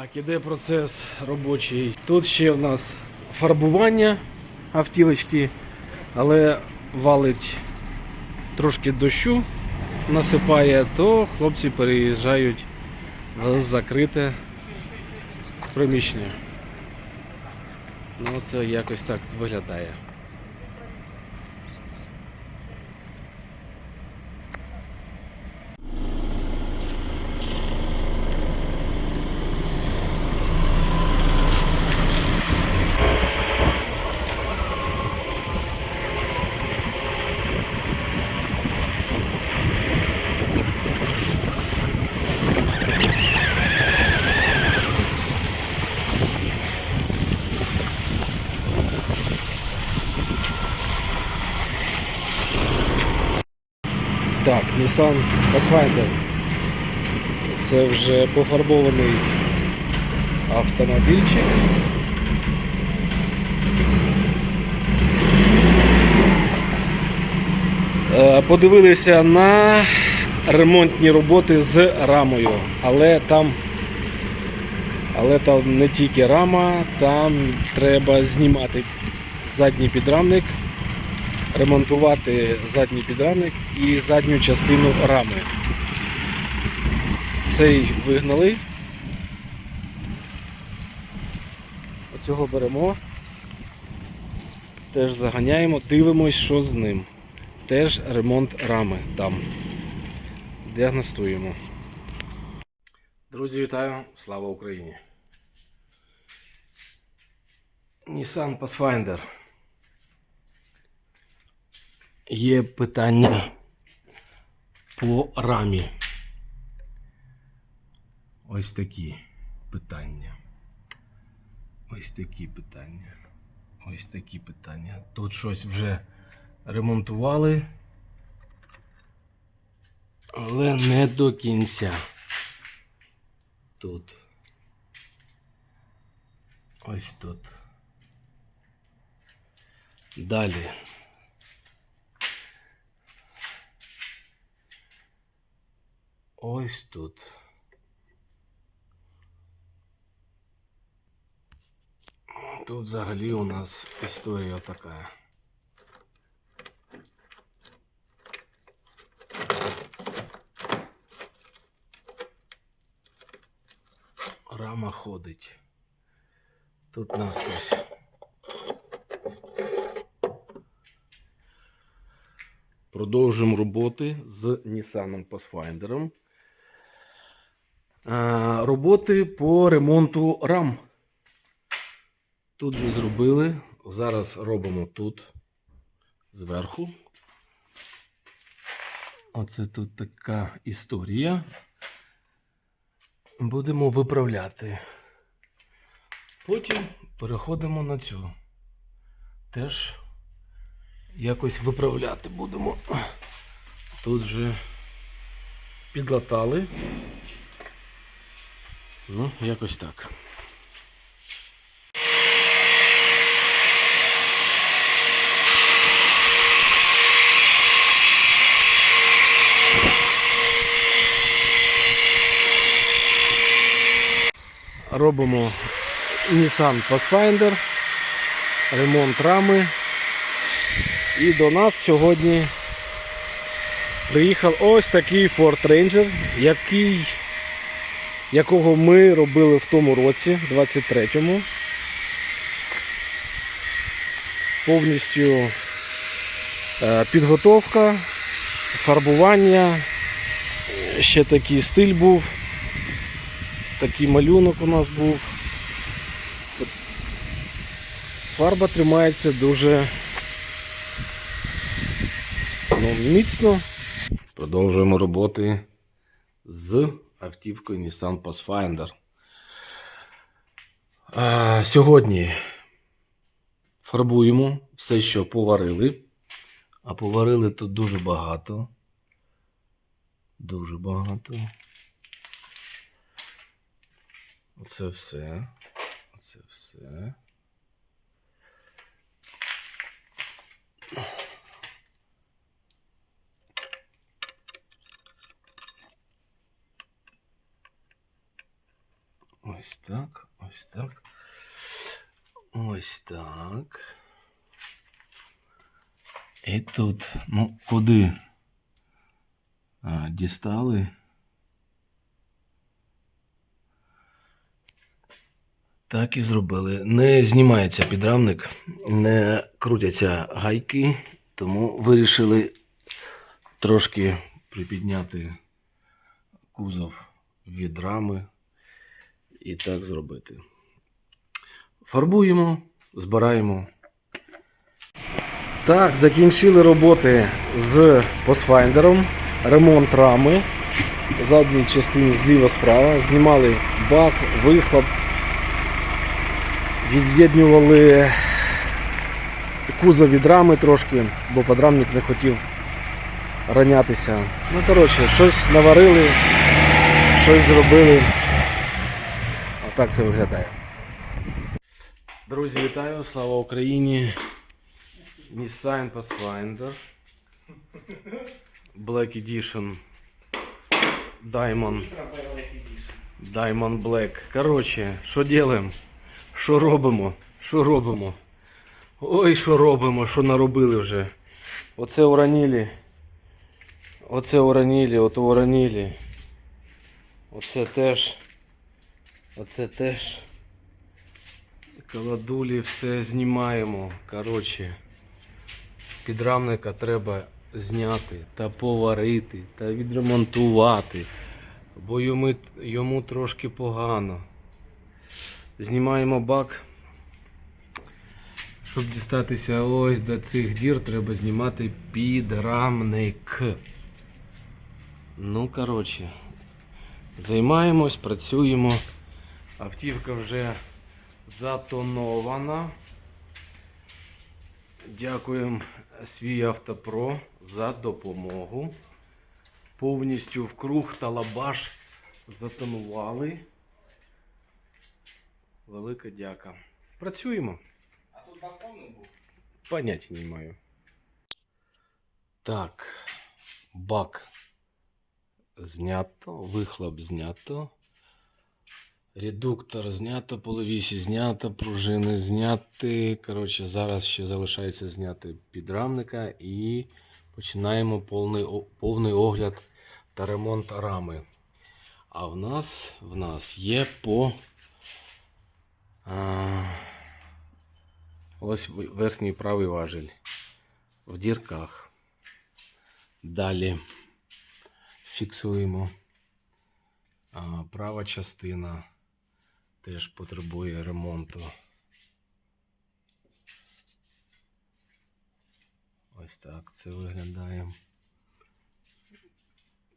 Так, іде процес робочий. Тут ще в нас фарбування автівочки, але валить трошки дощу, насипає, то хлопці переїжджають в закрите приміщення. Ну, це якось так виглядає. Так, Nissan Pathfinder. Це вже пофарбований автомобільчик. Е, Подивилися на ремонтні роботи з рамою, але там, але там не тільки рама, там треба знімати задній підрамник ремонтувати задній підрамник і задню частину рами. Цей вигнали. Оцього беремо. Теж заганяємо, дивимось, що з ним. Теж ремонт рами там. Діагностуємо. Друзі, вітаю! Слава Україні! Nissan Pathfinder. Є питання по рамі. Ось такі питання. Ось такі питання. Ось такі питання. Тут щось вже ремонтували, але не до кінця. Тут. Ось тут. Далі. Ось тут. Тут взагалі у нас історія така. Рама ходить. Тут наскрізь. Продовжуємо роботи з Nissan Pathfinder. Е, Роботи по ремонту рам. Тут же зробили. Зараз робимо тут зверху. Оце тут така історія. Будемо виправляти. Потім переходимо на цю. Теж якось виправляти будемо. Тут же підлатали. Ну, якось так. Робимо Nissan Pathfinder, ремонт рами. І до нас сьогодні приїхав ось такий Ford Ranger, який якого ми робили в тому році, 23-му. Повністю е, підготовка, фарбування, ще такий стиль був, такий малюнок у нас був. Фарба тримається дуже ну, міцно. Продовжуємо роботи з автівкою Nissan Pathfinder. А, сьогодні фарбуємо все, що поварили. А поварили тут дуже багато. Дуже багато. Оце все. Оце все. Ось Ось так, ось так. Ось так. І тут, ну, куди а, дістали. Так і зробили. Не знімається підрамник, не крутяться гайки, тому вирішили трошки припідняти кузов від рами і так зробити. Фарбуємо, збираємо. Так, закінчили роботи з посфайндером, ремонт рами задній частині зліва-справа. Знімали бак, вихлоп, від'єднювали кузов від рами трошки, бо подрамник не хотів ранятися. Ну, коротше, щось наварили, щось зробили. Отак це виглядає. Друзі, вітаю! Слава Україні! Nissan Pathfinder Black Edition Diamond Diamond Black. Коротше, що робимо? Що робимо? Що робимо? Ой, що робимо, що наробили вже. Оце уронили. Оце уронили, ото уронили. Оце теж. Оце теж. Каладулі все знімаємо. Коротше, підрамника треба зняти та поварити та відремонтувати, бо йому, йому трошки погано. Знімаємо бак. Щоб дістатися ось до цих дір, треба знімати підрамник. Ну, коротше, займаємось, працюємо. Автівка вже затонована. Дякуємо свій автопро за допомогу. Повністю в круг та лабаш затонували. Велика дяка. Працюємо. А тут бак повний був? Поняття не маю. Так, бак знято, вихлоп знято. Редуктор знято, половісі знято, пружини зняти. Коротше, зараз ще залишається зняти підрамника і починаємо повний, повний огляд та ремонт рами. А в нас, в нас є по. А, ось верхній правий важель в дірках. Далі фіксуємо. А, права частина теж потребує ремонту. Ось так це виглядає.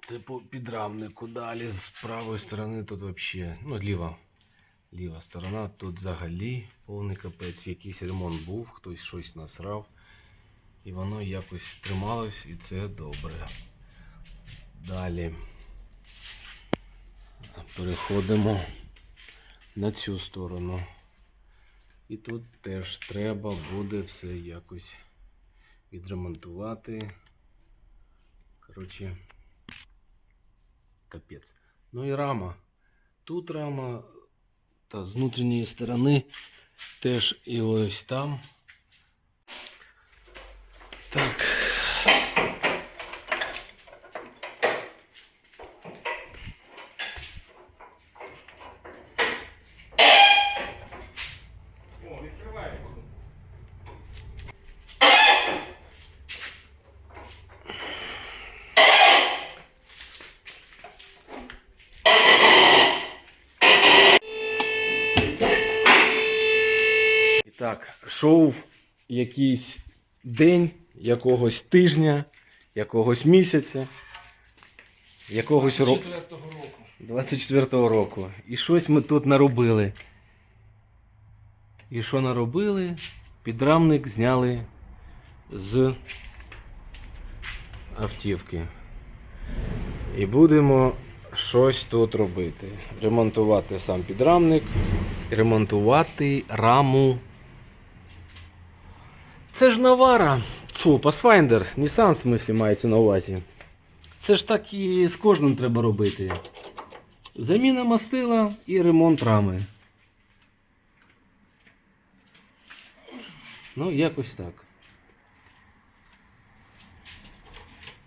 Це по підрамнику. Далі з правої сторони тут взагалі, ну, ліва, ліва сторона, тут взагалі повний капець. Якийсь ремонт був, хтось щось насрав. І воно якось трималось, і це добре. Далі переходимо на цю сторону. І тут теж треба буде все якось відремонтувати. Коротше, капець. Ну і рама. Тут рама, та з внутрішньої сторони теж і ось там. Так. Шоу якийсь день, якогось тижня, якогось місяця, якогось року. 24-го року. І щось ми тут наробили. І що наробили? Підрамник зняли з автівки. І будемо щось тут робити. Ремонтувати сам підрамник, ремонтувати раму. Це ж Навара. Фу, Pathfinder, Nissan в смислі мається на увазі. Це ж так і з кожним треба робити. Заміна мастила і ремонт рами. Ну, якось так.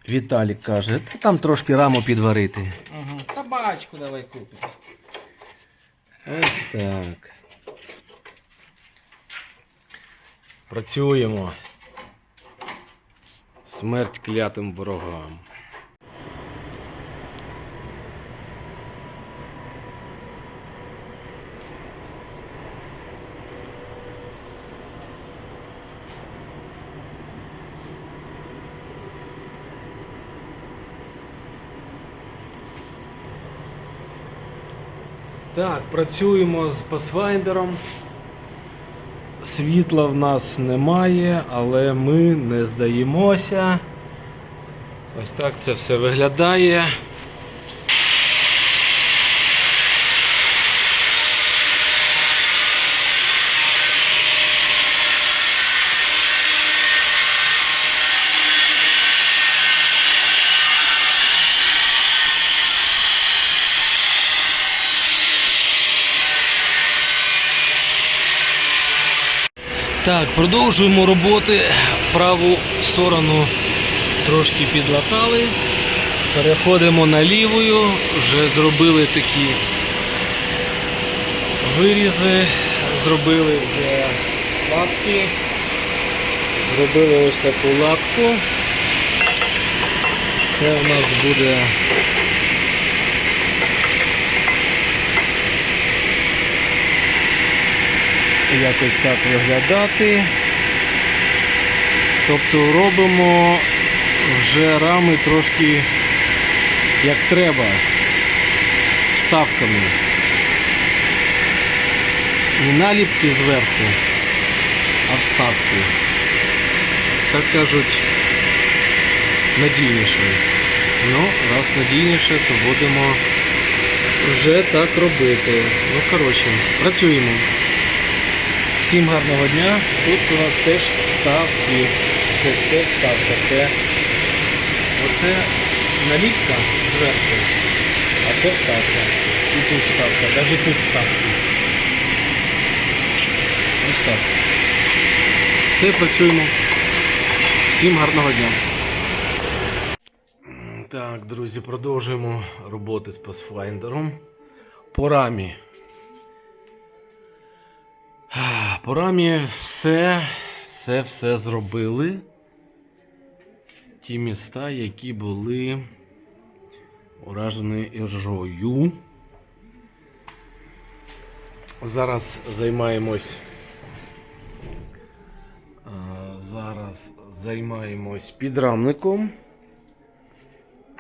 Віталік каже, та там трошки раму підварити. Ага. Собачку давай купим. Ось так. Працюємо. Смерть клятим ворогам. Так, працюємо з Pathfinder. Світла в нас немає, але ми не здаємося. Ось так це все виглядає. Так, продовжуємо роботи. Праву сторону трошки підлатали. Переходимо на лівою. Вже зробили такі вирізи, зробили вже латки. Зробили ось таку латку. Це у нас буде якось так виглядати. Тобто робимо вже рами трошки як треба, вставками. Не наліпки зверху, а вставки. Так кажуть, надійніше. Ну, раз надійніше, то будемо вже так робити. Ну, коротше, працюємо. Всім гарного дня. Тут у нас теж вставки. Це все вставка. Це оце наліпка зверху, а це вставка. І тут вставка, навіть тут вставки. Ось так. Все, працюємо. Всім гарного дня. Так, друзі, продовжуємо роботи з Pathfinder. По рамі. По рамі все, все, все зробили. Ті міста, які були уражені іржою. Зараз займаємось. Зараз займаємось підрамником.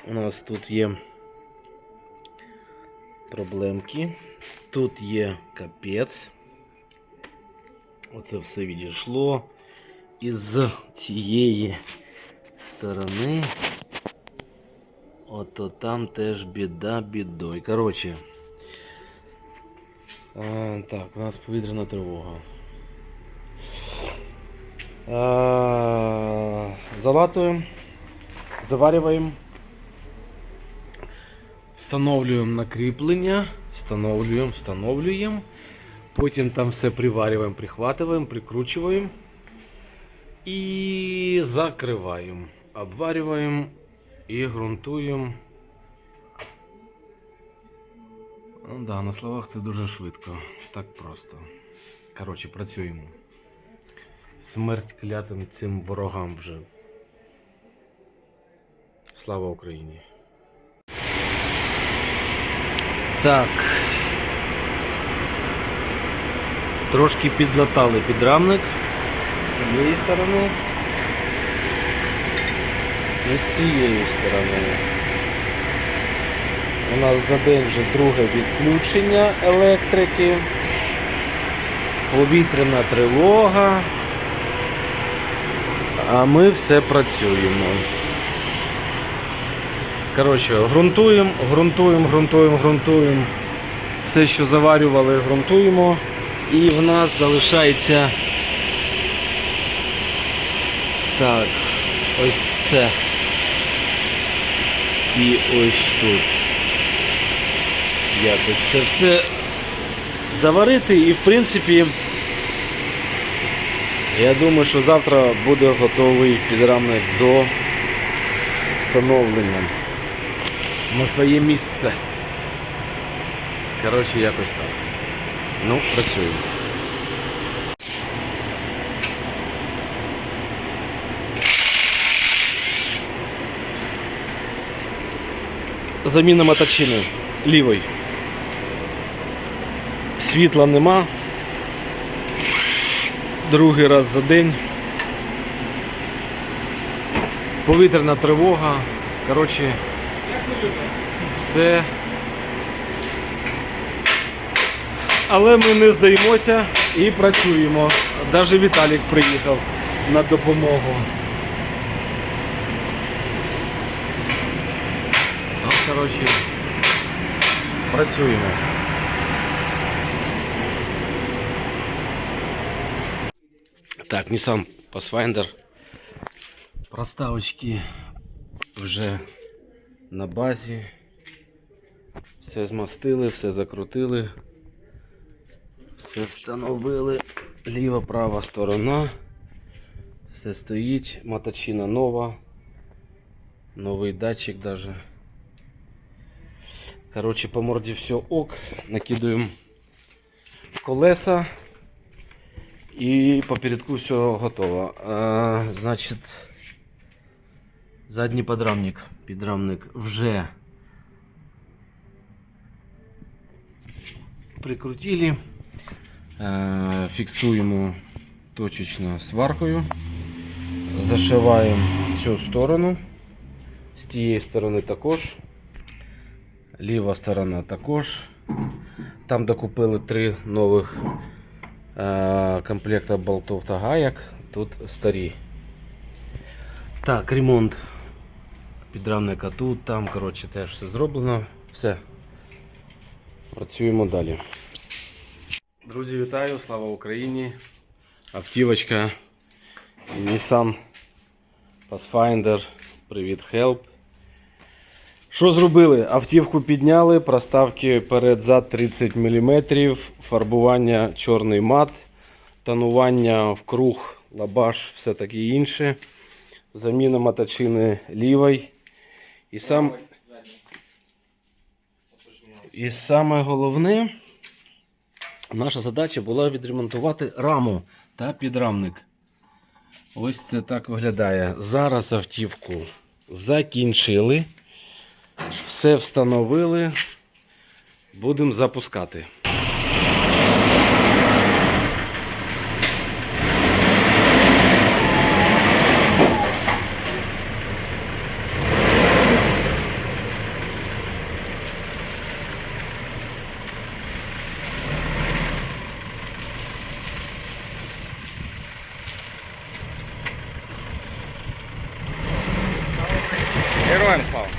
У нас тут є проблемки. Тут є капець. Оце все відійшло. І з цієї сторони. Ото там теж біда бідой. Коротше. А, так, у нас повітряна тривога. А, залатуємо, заварюємо. Встановлюємо накріплення, встановлюємо, встановлюємо. Потім там все приварюємо, прихватуємо, прикручуємо і закриваємо. Обварюємо і ґрунтуємо. Ну да, на словах це дуже швидко. Так просто. Коротше, працюємо. Смерть клятим цим ворогам вже. Слава Україні! Так. Трошки підлатали підрамник з цієї сторони і з цієї сторони. У нас за день вже друге відключення електрики, повітряна тривога, а ми все працюємо. Коротше, ґрунтуємо, ґрунтуємо, ґрунтуємо, ґрунтуємо. Все, що заварювали, ґрунтуємо. І в нас залишається так, ось це. І ось тут. якось це все заварити і в принципі. Я думаю, що завтра буде готовий підрамник до встановлення на своє місце. Коротше, якось так. Ну, працюємо. Заміна моточини лівої. Світла нема. Другий раз за день. Повітряна тривога. Коротше, все. Але ми не здаємося і працюємо. Навіть Віталік приїхав на допомогу. Ну, коротше, працюємо. Так, Nissan Pathfinder. Проставочки вже на базі. Все змастили, все закрутили. Все встановили. Ліва, права сторона. Все стоїть. Моточина нова. Новий датчик даже. Короче, по морді все ок. Накидуємо колеса. І по передку все готово. А, значить, задній подрамник. Підрамник вже прикрутили. Е, Фіксуємо точечно сваркою. Зашиваємо цю сторону. З тієї сторони також. Ліва сторона також. Там докупили три нових е, комплекта болтов та гаяк. Тут старі. Так, ремонт підрамника тут, там, коротше, теж все зроблено. Все. Працюємо далі. Друзі, вітаю! Слава Україні! Автівочка Nissan Pathfinder. Привіт, Help. Що зробили? Автівку підняли, проставки перед-зад 30 мм, фарбування чорний мат, тонування в круг, лабаш, все таке інше. Заміна моточини лівої. І, сам... І саме головне, наша задача була відремонтувати раму та підрамник. Ось це так виглядає. Зараз автівку закінчили. Все встановили. Будемо запускати. I'm.